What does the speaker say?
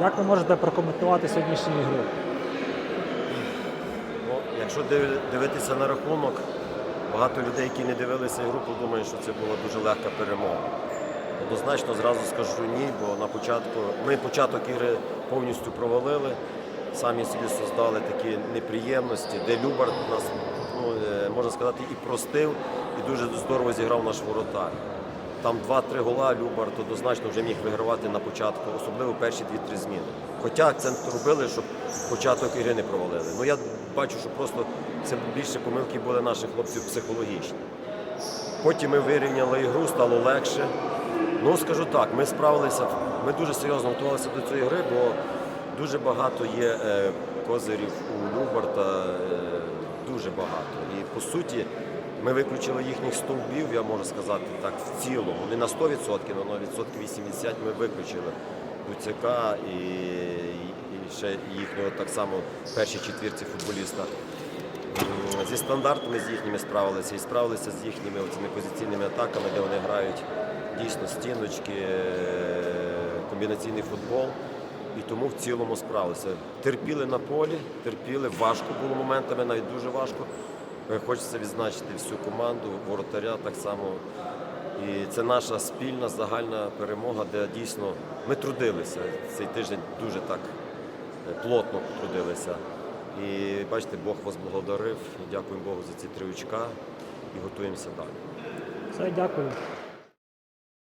Як ви можете прокоментувати сьогоднішню ігру? Ну, якщо дивитися на рахунок, багато людей, які не дивилися ігру, подумають, що це була дуже легка перемога. Однозначно зразу скажу ні, бо на початку ми початок ігри повністю провалили, самі собі создали такі неприємності, де Любар нас, ну, е, можна сказати, і простив, і дуже здорово зіграв наш воротар. Там 2-3 гола Любар то однозначно вже міг вигравати на початку, особливо перші 2-3 зміни. Хоча акцент робили, щоб початок ігри не провалили. Ну я бачу, що просто це більше помилки були наших хлопців психологічні. Потім ми вирівняли ігру, стало легше. Ну, скажу так, ми справилися, ми дуже серйозно готувалися до цієї гри, бо дуже багато є е, козирів у Любарта, е, дуже багато. І по суті, ми виключили їхніх стовбів, я можу сказати так, в цілому. Не на 100%, але на відсотків 80 ми виключили Дуцяка і, і ще їхнього так само в першій четвірці футболіста. Зі стандартами з їхніми справилися і справилися з їхніми цими позиційними атаками, де вони грають дійсно стіночки, е, комбінаційний футбол. І тому в цілому справилися. Терпіли на полі, терпіли, важко було моментами, навіть дуже важко. Е, Хочеться відзначити всю команду, воротаря так само. І це наша спільна загальна перемога, де дійсно ми трудилися. Цей тиждень дуже так е, плотно трудилися. І бачите, Бог вас благодарив. Дякуємо Богу за ці три очка і готуємося далі. Все, дякую.